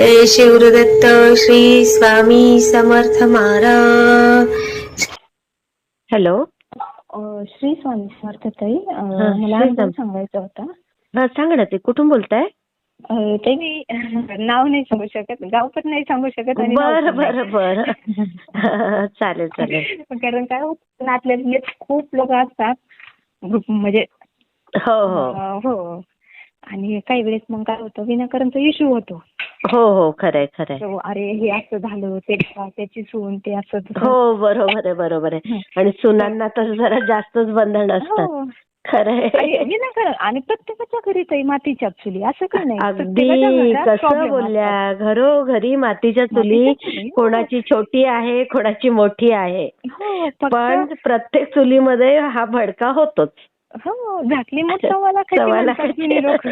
जय Shivdatt Shri Swami Samarth Maharaj. Hello. Shri Swami Samarth ताई हा, मला. सांगायचा होता. हा सांगा ना ते कुठून बोलताय? ते मी नाव नाही सांगू शकत गाव पण नाही सांगू शकत आणि बर बर. बर. चालेल चालेल. कारण काय होतं ना, आपल्याला खूप लोक असतात ग्रुप म्हणजे हो हो. हो. आणि काही वेळेस मग काय होतं विनाकारणचा इश्यू होतो. हो हो खरंय खरंय. तो, अरे हे असं झालं ते त्याची सून ते असं. हो बरोबर आहे बरोबर आहे. आणि सुनांना तर जरा जास्तच बंधन असतात. हो खरंय. आणि विनाकारण आणि प्रत्येकाच्या घरी ताई मातीच्या चुली असं काय नाही. अगदी कसं बोलल्या घरोघरी मातीच्या चुली हो. कोणाची छोटी आहे कोणाची मोठी आहे. असतात. हो पण प्रत्येक चुलीमध्ये हा भडका होतोच. हो झाकली जुनी लोक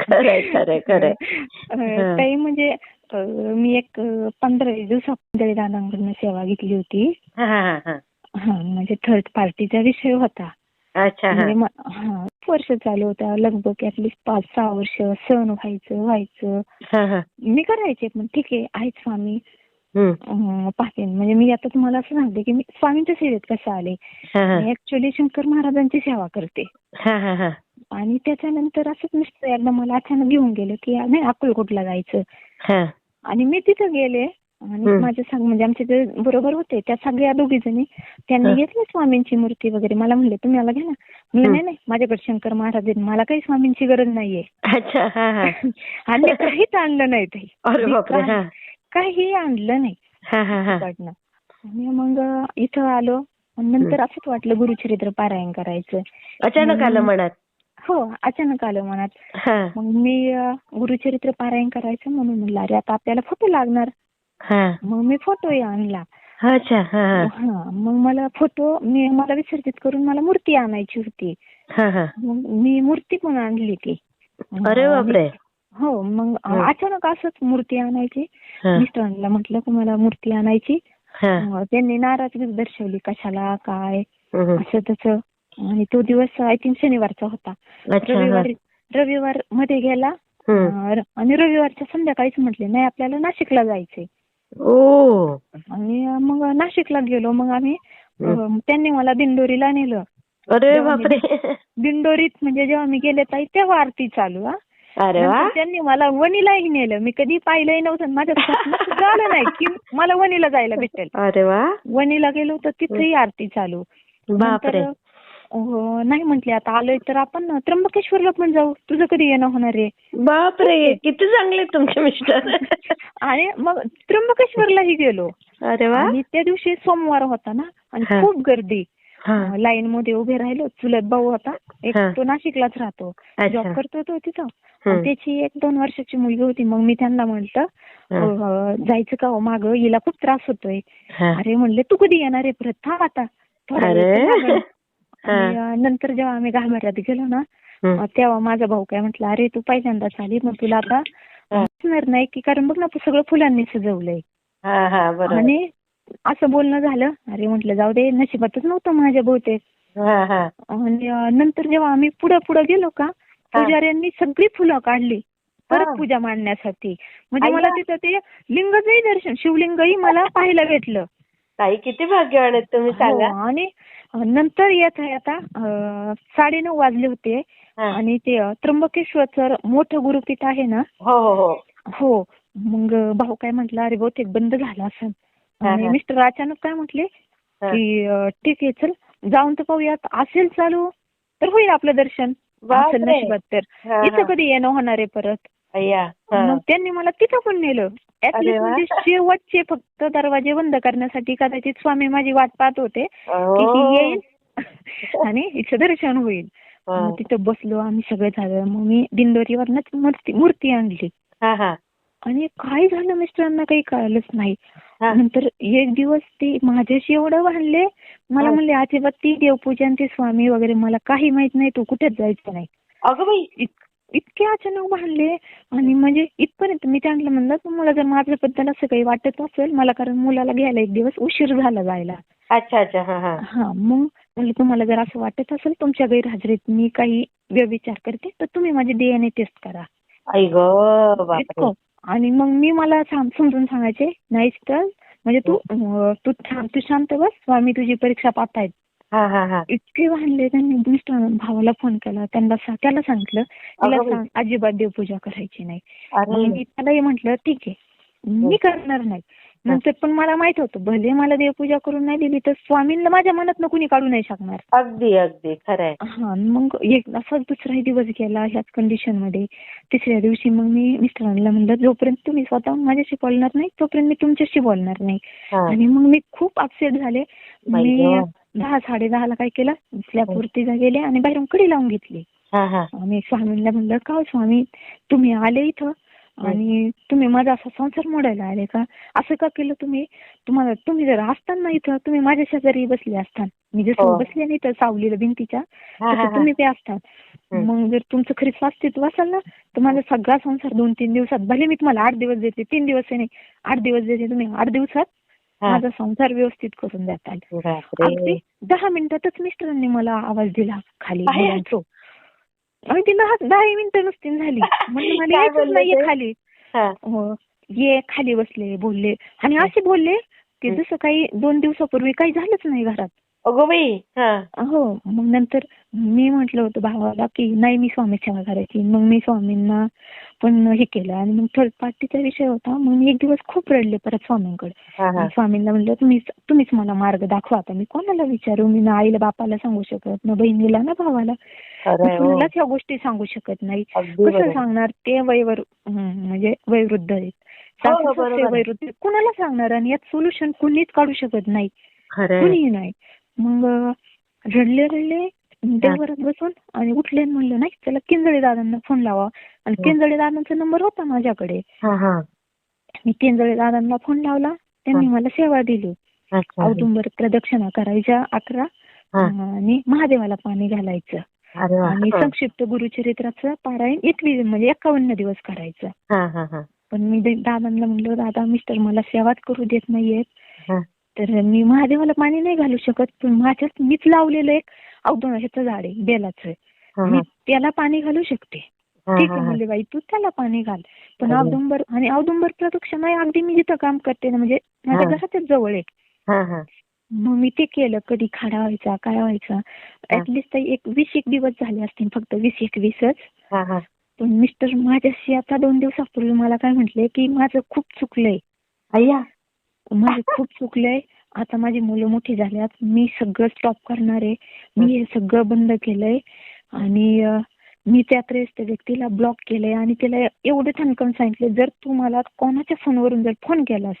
खरंय खरंय खरंय. काही म्हणजे मी एक पंधरा वीस दिवसापूर्वी दादांकडून सेवा घेतली होती. म्हणजे थर्ड पार्टीचा विषय होता. अच्छा हा. म्हणजे वर्ष चालू होता. लगभग ऍटलीस्ट पाच सहा वर्ष सण व्हायचं व्हायचं. मी करायचे पण ठीक आहे आहेत स्वामी. पाहते. म्हणजे मी आता तुम्हाला असं सांगते की मी स्वामींच्या सेवेत कसं आले? मी ऍक्च्युली शंकर महाराजांची सेवा करते. हा हा हा. आणि त्याच्यानंतर असंच मिस्टर एकदा मला अचानक घेऊन गेलं की नाही अक्कलकोटला जायचं. आणि मी तिथं गेले. आणि. माझ्या संग म्हणजे आमचे जे बरोबर होते त्या सगळ्या दोघी जणी त्यांनी. घेतली स्वामींची मूर्ती वगैरे. मला म्हणले तुम्ही याला घ्या ना. मी. नाही नाही माझ्याकडे शंकर महाराज आहेत. मला काही स्वामींची गरज नाहीये. आणि काहीच आणलं नाही ते. काही आणलं नाही. आणि मग इथं आलो. आणि नंतर असंच वाटलं गुरुचरित्र पारायण करायचं. अचानक आलं मनात? हो अचानक आलं मनात. मग मी गुरुचरित्र पारायण करायचं म्हणून म्हणलं अरे आता आपल्याला फोटो लागणार. मग मी फोटोही आणला. अच्छा. मग मला फोटो मी मला विसर्जित करून मला मूर्ती आणायची होती. मग मी मूर्ती पण आणली ती. अरे बापरे. हो मग. अचानक असंच मूर्ती आणायची. मिस्टरांना म्हटलं की मला मूर्ती आणायची. त्यांनी नाराजगी दर्शवली कशाला? काय. असं तसं. आणि तो दिवस आय थिंक शनिवारचा होता. रविवार रविवारमध्ये गेला. आणि रविवारच्या संध्याकाळीच म्हटले नाही आपल्याला नाशिकला जायचंय. आणि मग नाशिकला गेलो. मग आम्ही त्यांनी मला दिंडोरीला नेलं. अरे बापरे! दिंडोरीत म्हणजे जेव्हा मी गेले ताई तेव्हा आरती चालू हा. अरे वा. नंतर त्यांनी मला वणीलाही नेलं. मी कधी पाहिलंही नव्हतं आणि माझ्या स्वप्नात नाही की मला वणीला जायला भेटेल. अरे वा. वणीला गेलो तर तिथेही आरती चालू. बापरे. नंतर, अं, नाही म्हटले आता आलोय तर आपण त्र्यंबकेश्वरला पण जाऊ. तुझं कधी येणं होणार आहे? बापरे किती चांगले तुमचे मिस्टर. आणि मग त्र्यंबकेश्वरलाही गेलो. अरे वा. आणि त्या दिवशी सोमवार होता ना आणि हा. खूप गर्दी. हा लाईन मध्ये उभे राहिलो चुलत भाऊ होता. एक. तो नाशिकलाच राहतो. जॉब करतो तो तिथं. त्याची एक दोन वर्षाची मुलगी होती. मग मी त्यांना म्हटलं जायचं का हो माग? हिला खूप त्रास होतोय. अरे म्हणले तू कधी येणार आहे? परत थांब आता नंतर जेव्हा आम्ही गाभाऱ्यात गेलो ना तेव्हा माझा भाऊ काय म्हटला अरे तू पहिल्यांदाच आली मग तुला आता नाही की कारण बघ ना सगळं फुलांनी सजवलंय. आणि असं बोलणं झालं. अरे म्हटलं जाऊ दे नशिबातच नव्हतं माझ्या बहुतेक. हा हा. आणि नंतर जेव्हा आम्ही पुढे पुढे गेलो का पुजाऱ्यांनी सगळी फुलं काढली. परत. पूजा मांडण्यासाठी. म्हणजे. मला तिथं ते लिंगचंही दर्शन शिवलिंगही मला पाहायला भेटलं. ताई किती भाग्यवान आहेत तुम्ही सांगा. हो, आणि नंतर येत आहे आता अं, साडेनऊ वाजले होते. आणि ते अं, त्र्यंबकेश्वरचं मोठं गुरुपीठ आहे ना? हो हो हो. हो. मग भाऊ काय म्हटलं अरे बहुतेक बंद झालं असं आणि. मिस्टर अचानक काय म्हटले. की ठीक आहे चल जाऊन तर पाहूयात असेल चालू तर होईल आपलं दर्शन नशिबात तर इथं. कधी येणं होणार आहे परत. मग त्यांनी मला तिथं पण नेलं. म्हणजे शेवटचे फक्त दरवाजे बंद करण्यासाठी कदाचित स्वामी माझी वाट पाहत होते की. येईल आणि हिचं दर्शन होईल तिथं बसलो आम्ही सगळे झालं मग मी दिंडोरीवरनच मूर्ती मूर्ती आणली आणि काय झालं मिस्टरांना काही कळलंच नाही. नंतर एक दिवस ते माझ्याशी एवढं भांडले मला. म्हणले अजिबात ती देवपूजा आणि ते स्वामी वगैरे मला काही माहीत नाही तू कुठेच जायचं नाही. अगं बाई. इत- इतके अचानक भांडले आणि म्हणजे इथपर्यंत मी त्यांना म्हणलं तुम्हाला जर माझ्याबद्दल असं काही वाटत असेल मला कारण मुलाला घ्यायला एक दिवस उशीर झाला जायला. अच्छा अच्छा. हा मग तुम्हाला जर असं वाटत असेल तुमच्या गैरहजेरीत मी काही व्यभिचार करते तर तुम्ही माझी डीएनए टेस्ट करा. आणि मग मी मला साम- समजून सांगायचे नाही तर? म्हणजे तू अं, तू थांब तू शांत बस स्वामी तुझी परीक्षा पाहतायत हा हा हा. इतके भांडले त्यांनी मिस्टर भावाला फोन केला. त्यांना त्याला सांगितलं तिला बाई. सांग अजिबात देवपूजा करायची नाही. मी त्यालाही म्हटलं ठीक आहे. मी करणार नाही. नंतर पण मला माहीत होतं भले मला देवपूजा करून नाही दिली तर स्वामींना माझ्या मनात कुणी काढू नाही शकणार. अगदी अगदी. खरंय हा मग एक असाच दुसराही दिवस गेला ह्याच कंडिशनमध्ये. तिसऱ्या दिवशी मग मी मिस्टरांना म्हणलं जोपर्यंत तुम्ही स्वतः माझ्याशी बोलणार नाही तोपर्यंत मी तुमच्याशी बोलणार नाही. हा. आणि मग मी खूप अपसेट झाले. मी. दहा साडे दहाला काय केलं? स्लॅबवरती जा गेले आणि बाहेरून कडी लावून घेतली. हा हा. आणि स्वामींना म्हणलं का हो स्वामी तुम्ही आले इथं आणि तुम्ही माझा असा संसार मोडायला आले का? असं का केलं तुम्ही? तुम्हाला तुम्ही जर असताना इथं तुम्ही माझ्या शेजारी बसले असता मी जसं हो. बसले नाही तर सावलीला भिंतीच्या हा, हा, तसं हा. तुम्ही ते असतात हं. मग जर तुमचं खरी अस्तित्व असेल ना तर माझा सगळा संसार दोन तीन दिवसात भले मी तुम्हाला आठ दिवस देते तीन दिवस नाही आठ दिवस देते तुम्ही आठ दिवसात हा. माझा संसार व्यवस्थित करून बापरे. अगदी दहा मिनिटातच मिस्टरांनी मला आवाज दिला खाली ती दहा दहा मिनिटं नुसती झाली. म्हणजे मला यायचंच नाहीये? खाली. हा. ये खाली बसले बोलले. आणि असे बोलले की. जसं काही दोन दिवसापूर्वी काही झालंच नाही घरात. अगो बाई हा. हो मग नंतर मी म्हटलं होतं भावाला की नाही मी स्वामी सेवा करायची. मग मी स्वामींना पण हे केलं. आणि मग थर्ड पार्टीचा विषय होता. मग मी एक दिवस खूप रडले परत स्वामींकडे. स्वामींना म्हणलं तुम्हीच तुम्हीच मला मार्ग दाखवा. आता मी कोणाला विचारू? मी ना आईला बापाला सांगू शकत ना बहिणीला ना भावाला. कुणालाच ह्या गोष्टी सांगू शकत नाही. कसं सांगणार? ते वयवर हं, म्हणजे वयवृद्ध आहेत. हो, हो. वयवृद्ध. कुणाला सांगणार? आणि यात सोल्युशन कुणीच काढू शकत नाही. कुणीही नाही. मग रडले रडले देवघरात बसून आणि उठले म्हणलं नाही त्याला किंजळे दादांना फोन लावा. आणि हं. किंजळे दादांचा नंबर होता माझ्याकडे. हा हा. मी किंजळे दादांना फोन लावला. त्यांनी मला सेवा दिली. औदुंबर प्रदक्षिणा करायच्या अकरा हा. आणि महादेवाला पाणी घालायचं. आणि. संक्षिप्त गुरुचरित्राचं पारायण एकवीस म्हणजे एकावन्न दिवस करायचं हा हा हा पण मी दादांना म्हणलं दादा मिस्टर मला सेवाच करू देत नाहीयेत हा. तर मी महादेवाला पाणी नाही घालू शकत पण माझ्यात मीच लावलेलं एक औदुंबर ह्याचं झाड आहे बेलाचं मी. त्याला पाणी घालू शकते ठीक आहे. म्हणले बाई तू त्याला पाणी घाल पण. औदुंबर आणि औदुंबर प्रदक्षिणा अगदी मी जिथं काम करते ना म्हणजे माझ्या. घराच्याच जवळ आहे मग मी ते केलं. कधी खाडा व्हायचा काय व्हायचा. ऍटलिस्ट एक वीस एक दिवस झाले असतील फक्त वीस एकवीसच पण मिस्टर माझ्याशी आता दोन दिवसापूर्वी मला काय म्हटले की माझं खूप चुकलंय. अय्या. माझं खूप चुकलंय. आता माझी मुलं मोठी झाल्यात. मी सगळं स्टॉप करणार आहे. मी हे सगळं बंद केलंय. आणि मी त्या त्रयस्थ व्यक्तीला ब्लॉक केलंय आणि तिला एवढं ठणकावून सांगितलं जर तू मला कोणाच्या फोनवरून जर फोन केलास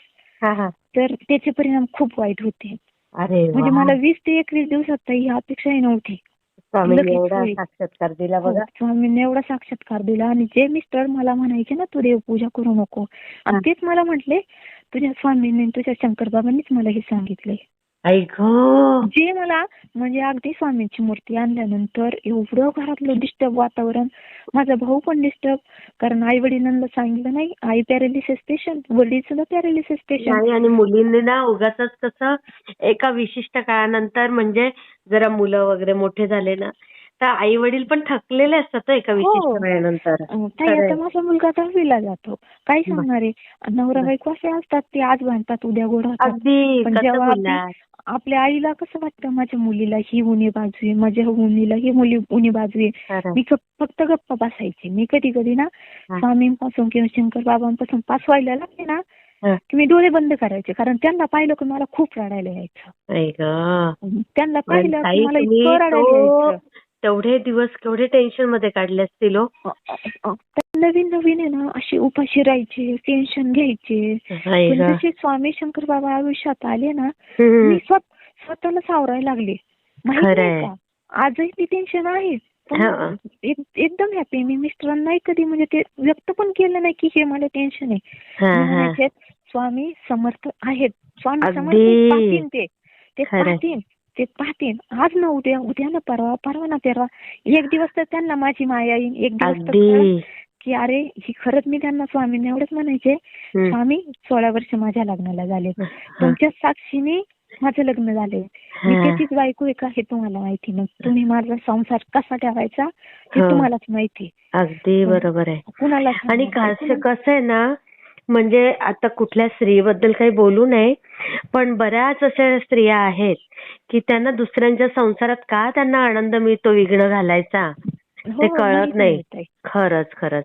तर त्याचे परिणाम खूप वाईट होते अरे म्हणजे. मला वीस ते एकवीस दिवसात ही अपेक्षाही नव्हती स्वामींनी एवढा. साक्षात्कार दिला हो, बघा स्वामींनी एवढा साक्षात्कार दिला आणि जे मिस्टर मला म्हणायचे ना तू देवपूजा करू नको आणि. तेच मला म्हटले तुझ्या स्वामींनी तुझ्या शंकर बाबांनीच मला हे सांगितले जे मला म्हणजे अगदी स्वामींची मूर्ती आणल्यानंतर एवढं घरातलं डिस्टर्ब वातावरण माझा भाऊ पण डिस्टर्ब कारण आई वडिलांना सांगितलं नाही आई पॅरालिसिस पेशंट वडील सुद्धा पॅरालिसिस पेशंट नाही आणि मुलींनी ना उगाच कसं एका विशिष्ट काळानंतर म्हणजे जरा मुलं वगैरे मोठे झाले ना तर आई वडील पण थकलेले असतात हं एका हो. विशिष्ट वेळेनंतर ताई खरंय. आता माझा मुलगा दहावीला जातो. काय सांगणार आहे? नवरा. बायको असे असतात ते आज भांडतात उद्या गोड होतात. अगदी पण कसं जेव्हा बोलणार आपल्या आईला कसं वाटतं? माझ्या मुलीला ही उणी बाजू आहे माझ्या मुलीला ही मुली उणी बाजू आहे. मी फक्त गप्पा बसायचे. मी कधी कधी ना. स्वामींपासून किंवा शंकर बाबांपासून पास व्हायला लागले ना. की मी डोळे बंद करायचे. कारण त्यांना पाहिलं की मला खूप रडायला यायचं. त्यांना पाहिलं मला इतकं रडायला यायचं. तेवढे दिवस केवढे टेन्शनमध्ये काढले असतील हो? नवीन नवीन आहे ना अशी उपाशी राहायचे टेन्शन घ्यायचे. पण जसे स्वामी शंकर बाबा आयुष्यात आले ना हम्म. मी स्वत स्वतःला सावरायला लागले. माहीत खरंय. नाही का? आजही ती टेन्शन आहे. पण हा. एक- एकदम हॅपी मी मिस्टरांनाही कधी म्हणजे ते व्यक्त पण केलं नाही की हे मला टेन्शन आहे. हा मी हा. म्हणायचे स्वामी समर्थ आहेत. स्वामी अगदी. समर्थ ते. ते खरंय. पाहतील ते पाहतील. आज ना उद्या उद्या ना परवा परवा ना परवा एक दिवस तर त्यांना माझी माया येईल एक दिवस तर कळेल की अरे ही खरंच मी त्यांना स्वामींना एवढंच म्हणायचे. स्वामी सोळा वर्ष माझ्या लग्नाला झाले तुमच्या साक्षीने माझं लग्न झाले मी. त्याचीच बायको आहे का हे तुम्हाला माहिती मग तुम्ही माझा संसार कसा ठेवायचा हे. तुम्हालाच माहिती अगदी बरोबर आहे. कुणाला आणि कसं आहे ना म्हणजे आता कुठल्या स्त्रीबद्दल काही बोलू नये पण बऱ्याच अशा स्त्रिया आहेत की त्यांना दुसऱ्यांच्या संसारात का त्यांना आनंद मिळतो विघ्न घालायचा? हो, ते कळत नाही. खरंच खरंच.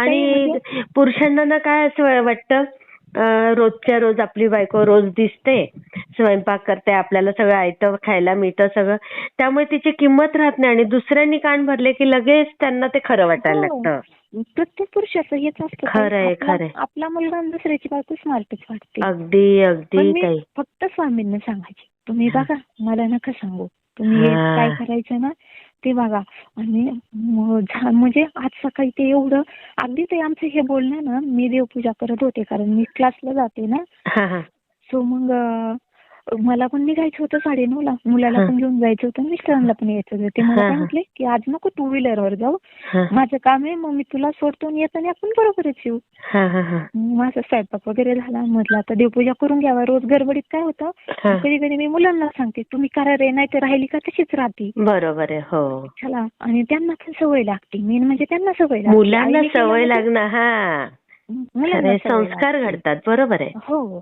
आणि म्हणजे- पुरुषांना ना काय असं वाटतं रोजच्या रोज आपली बायको रोज दिसते. स्वयंपाक करते आपल्याला सगळं आयतं खायला मिळतं सगळं. त्यामुळे तिची किंमत राहत नाही आणि दुसऱ्यांनी कान भरले की लगेच त्यांना ते खरं वाटायला हो. लागतं. प्रत्येक पुरुषाचं हेच असतं खरंय, खरंय. आपला मुलगा आणि दुसऱ्याची बायको स्मार्टच वाटते. अगदी अगदी मी ताई. फक्त स्वामींना सांगायचे. तुम्ही बघा मला नका सांगू. तुम्ही. काय करायचं ना ते बघा. आणि म्हणजे आज सकाळी ते एवढं अगदी ते आमचं हे बोलणं ना मी देवपूजा करत होते कारण मी क्लासला जाते ना. हा हा. सो मग मला पण निघायचं होतं साडेनऊ ला मुलाला. पण घेऊन जायचं होतं मिस्टरांना पण यायचं होतं. ते मला. म्हटले की आज नको टू व्हीलरवर जाऊ. माझं काम आहे मग मी तुला सोडतो आणि येताना आपण बरोबरच येऊ. मग माझा स्वयंपाक वगैरे झाला. म्हटलं आता देवपूजा करून घ्यावा. रोज गडबडीत काय होतं. कधी कधी मी मुलांना सांगते तुम्ही करा रे नाही तर राहिली का तशीच राहते. बरोबर आहे हो. चला. आणि त्यांना पण सवय लागते. मेन म्हणजे त्यांना सवय लागते. मुलांना सवय लागणं हा. संस्कार. घडतात बरोबर आहे. हो.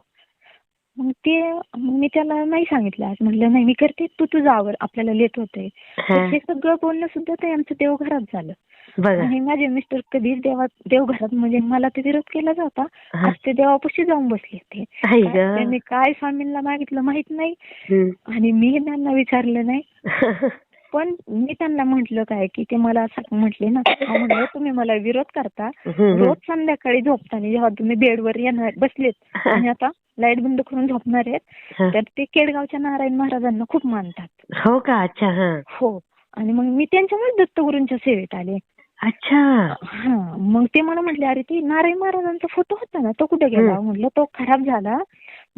मग ते मग मी त्याला नाही सांगितलं आज. म्हटलं नाही मी करते. तू तुझं आवर आपल्याला लेट होतंय हा. सगळं बोलणं सुद्धा ते आमचं देवघरात झालं. आणि माझे मिस्टर कधीच देवात देवघरात म्हणजे मला ते विरोध केला हा. आज ते देवापाशी जाऊन बसले ते त्यांनी काय स्वामींना मागितलं माहीत नाही. आणि मी त्यांना विचारलं नाही. पण मी त्यांना म्हंटल काय की ते मला असं म्हटले ना म्हणलं तुम्ही मला विरोध करता. रोज संध्याकाळी झोपताना जेव्हा तुम्ही बेडवर येणार बसलेत आणि आता लाइट बंद करून झोपणार आहेत. तर ते केडगावच्या नारायण महाराजांना खूप मानतात. हो का? अच्छा हा. हो. आणि मग मी त्यांच्यामुळे दत्तगुरूंच्या सेवेत आले. अच्छा. हा. मग ते मला म्हटले अरे ते नारायण महाराजांचा फोटो होता ना तो कुठे गेला. म्हटलं तो खराब झाला.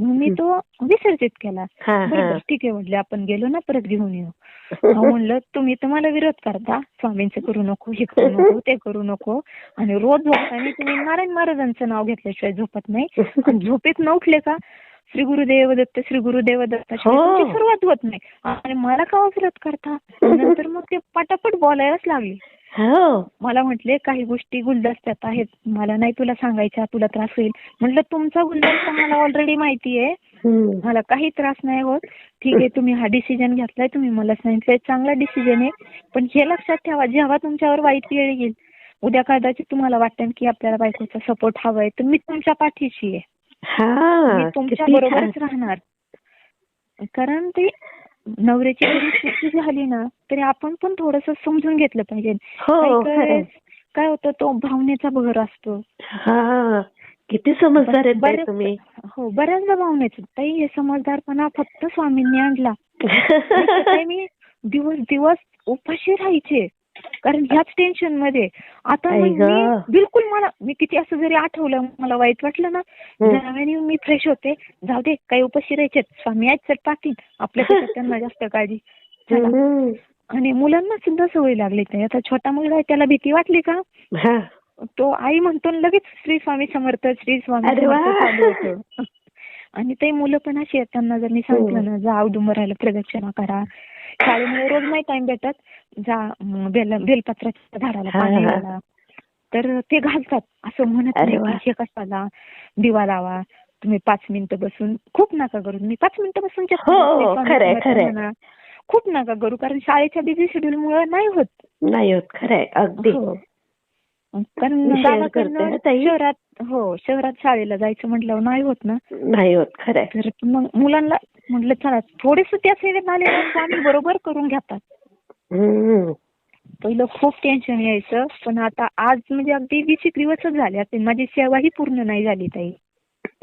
मग मी तो विसर्जित केला. बरोबर हा. ठीक आहे म्हटले आपण गेलो ना परत घेऊन येऊ. म्हणलं तुम्ही तर मला विरोध करता. स्वामींचं करू नको हे करू नको ते करू नको. आणि रोज झोपताना तुम्ही नारायण महाराजांचं नाव घेतल्याशिवाय झोपत नाही. झोपेत न उठले का? श्री गुरुदेव दत्त श्री गुरुदेव दत्त हो. सुरुवात होत नाही. आणि मला का विरोध करता? नंतर मग ते पटापट बोलायलाच लागले. हो मला म्हटले काही गोष्टी गुलदस्त्यात आहेत. मला नाही तुला सांगायच्या तुला त्रास होईल. म्हटलं तुमचा गुलदस्ता मला ऑलरेडी माहिती आहे. मला काही त्रास नाही होत. ठीक आहे तुम्ही हा डिसिजन घेतलाय. तुम्ही मला सांगितलंय चांगला डिसिजन आहे. पण हे लक्षात ठेवा जेव्हा तुमच्यावर वाईट वेळ येईल उद्या कदाचित तुम्हाला वाटेल की आपल्याला बायकोचा सपोर्ट हवाय. तर मी तुमच्या पाठीशी आहे. मी तुमच्या. बरोबरच राहणार. कारण ते नवऱ्याची जरी चुकी झाली ना तरी आपण पण थोडस समजून घेतलं पाहिजे. हो काही काय होतं तो भावनेचा भर असतो. हा किती समजदार आहेत तुम्ही. हो बऱ्याचदा भावनेचा. ताई हे समजदारपणा फक्त स्वामींनी आणला. मी दिवस दिवस उपाशी राहायचे. कारण ह्याच टेन्शनमध्ये. आता बिलकुल मला मी किती असं जरी आठवलं मला वाईट वाटलं ना. जरा मी फ्रेश होते जाऊ दे काही उपाशी राहायचे स्वामी आहेत तर पाहतील. आपल्यापेक्षा त्यांना जास्त काळजी. आणि मुलांना सुद्धा सवय लागली नाही आता छोटा मुलगा आहे त्याला भीती वाटली का. तो आई म्हणतो लगेच श्री स्वामी समर्थ श्री स्वामी आणि ते मुलं पण अशी आहेत त्यांना जर मी सांगितलं ना जा औदुंबराला प्रदक्षिणा करा. शाळेमुळे रोज नाही टाइम भेटत. जा बेल बेलपत्राच्या झाडाला हा, पाणी हा. घाला तर ते घालतात. असं म्हणत नाही. की हे कशाला? दिवा लावा. तुम्ही पाच मिनिटं बसून खूप नका करू. मी पाच मिनिटं बसून हो. म्हणा. खूप नका करू. कारण शाळेच्या बिझी शेड्यूल मुळे नाही होत. नाही होत खरंय अगदी. हो. कारण. शहरात हो शहरात शाळेला जायचं म्हटल्यावर नाही होत ना. नाही होत खरंय. तर मग मुलांना म्हटलं चला थोडेस त्या सेवेत आले स्वामी बरोबर करून घेतात. पहिलं खूप टेन्शन यायचं पण आता आज म्हणजे अगदी वीस एक दिवसच झाले. आता माझी सेवा ही पूर्ण नाही झाली ताई.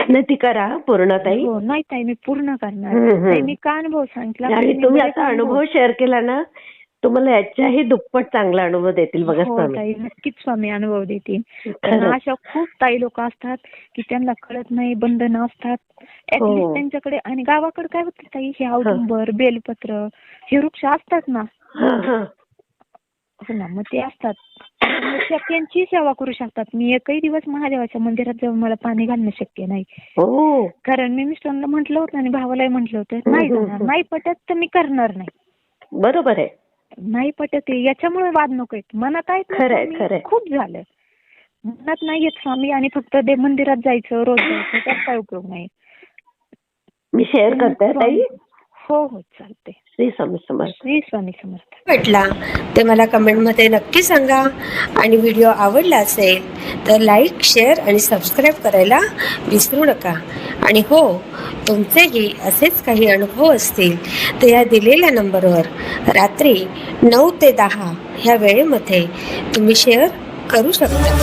नाही ती करा पूर्ण ताई. हो नाही ताई मी पूर्ण करणार. ताई, मी का अनुभव सांगितला? आणि तुम्ही आता अनुभव शेअर केला ना तुम्हाला याच्याही दुप्पट चांगला अनुभव देतील बघा हो ताई नक्कीच स्वामी अनुभव देतील. कारण. अशा खूप ताई लोक असतात की त्यांना कळत नाही बंधनं असतात हो. ऍटलिस्ट त्यांच्याकडे आणि गावाकडे काय होतं ताई हे औदुंबर बेलपत्र हे वृक्ष असतात ना. हा, हा. हो ना मग ते असतात. त्यांची सेवा करू शकतात. मी एकही दिवस महादेवाच्या मंदिरात जाऊन मला पाणी घालणं शक्य नाही. हो. कारण मी मिस्टरांना म्हटलं होतं आणि भावालाही म्हटलं होतं नाही. नाही पटत तर मी करणार नाही. बरोबर आहे. नाही पटत आहे. याच्यामुळे वाद नको आहेत. मनात आहेत. खूप झालं मनात नाही येत स्वामी आणि फक्त ते मंदिरात जायचं रोज जायचं त्यात काय उपयोग नाही. मी शेअर करते ताई. हो हो चालते श्री स्वामी समर्थ. श्री स्वामी समर्थ. वाटला ते मला कमेंटमध्ये नक्की सांगा. आणि व्हिडिओ आवडला असेल तर लाईक शेअर आणि सबस्क्राईब करायला विसरू नका. आणि हो तुमचेही असेच काही अनुभव असतील तर या दिलेल्या नंबरवर रात्री नऊ ते दहा ह्या वेळेमध्ये तुम्ही शेअर करू शकता.